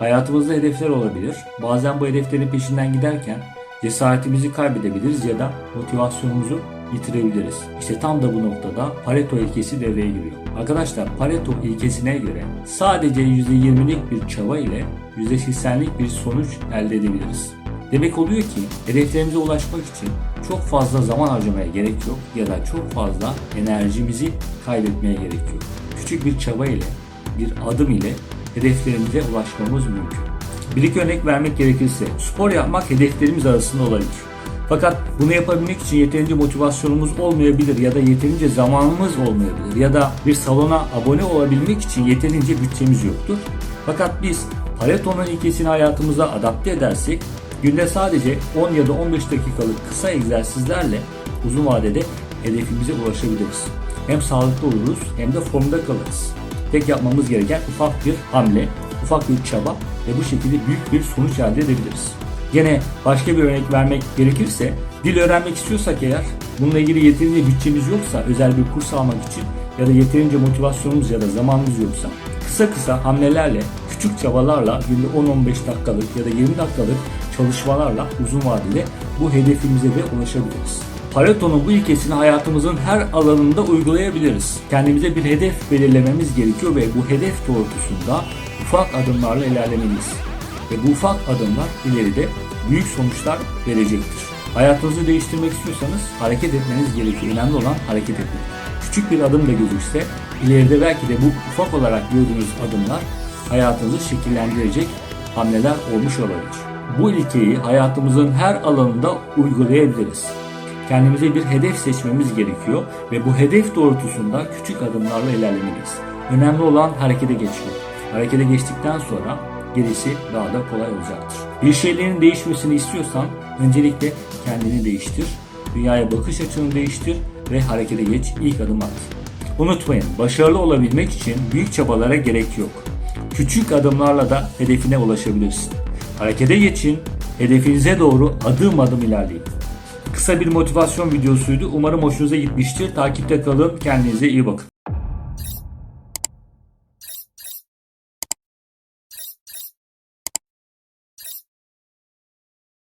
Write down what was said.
Hayatımızda hedefler olabilir. Bazen bu hedeflerin peşinden giderken cesaretimizi kaybedebiliriz ya da motivasyonumuzu yitirebiliriz. İşte tam da bu noktada Pareto ilkesi devreye giriyor. Arkadaşlar Pareto ilkesine göre sadece %20'lik bir çaba ile %80'lik bir sonuç elde edebiliriz. Demek oluyor ki hedeflerimize ulaşmak için çok fazla zaman harcamaya gerek yok ya da çok fazla enerjimizi kaybetmeye gerek yok. Küçük bir çaba ile, bir adım ile hedeflerimize ulaşmamız mümkün. Bir iki örnek vermek gerekirse spor yapmak hedeflerimiz arasında olabilir. Fakat bunu yapabilmek için yeterince motivasyonumuz olmayabilir ya da yeterince zamanımız olmayabilir ya da bir salona abone olabilmek için yeterince bütçemiz yoktur. Fakat biz Pareto'nun ilkesini hayatımıza adapte edersek günde sadece 10 ya da 15 dakikalık kısa egzersizlerle uzun vadede hedefimize ulaşabiliriz. Hem sağlıklı oluruz hem de formda kalırız. Tek yapmamız gereken ufak bir hamle, ufak bir çaba ve bu şekilde büyük bir sonuç elde edebiliriz. Gene başka bir örnek vermek gerekirse dil öğrenmek istiyorsak eğer bununla ilgili yeterince bütçemiz yoksa özel bir kurs almak için ya da yeterince motivasyonumuz ya da zamanımız yoksa kısa kısa hamlelerle küçük çabalarla günde 10-15 dakikalık ya da 20 dakikalık çalışmalarla uzun vadede bu hedefimize de ulaşabiliriz. Pareto'nun bu ilkesini hayatımızın her alanında uygulayabiliriz. Kendimize bir hedef belirlememiz gerekiyor ve bu hedef doğrultusunda ufak adımlarla ilerlemeliyiz. Ve bu ufak adımlar ileride büyük sonuçlar verecektir. Hayatınızı değiştirmek istiyorsanız hareket etmeniz gerekiyor. Önemli olan hareket etmek. Küçük bir adım da gözükse ileride belki de bu ufak olarak gördüğünüz adımlar hayatınızı şekillendirecek hamleler olmuş olabilir. Bu ilkeyi hayatımızın her alanında uygulayabiliriz. Kendimize bir hedef seçmemiz gerekiyor ve bu hedef doğrultusunda küçük adımlarla ilerlemeliyiz. Önemli olan harekete geçmek. Harekete geçtikten sonra gerisi daha da kolay olacaktır. Bir şeylerin değişmesini istiyorsan öncelikle kendini değiştir, dünyaya bakış açını değiştir ve harekete geç, ilk adım at. Unutmayın, başarılı olabilmek için büyük çabalara gerek yok. Küçük adımlarla da hedefine ulaşabilirsin. Harekete geçin, hedefinize doğru adım adım ilerleyin. Kısa bir motivasyon videosuydu. Umarım hoşunuza gitmiştir. Takipte kalın. Kendinize iyi bakın.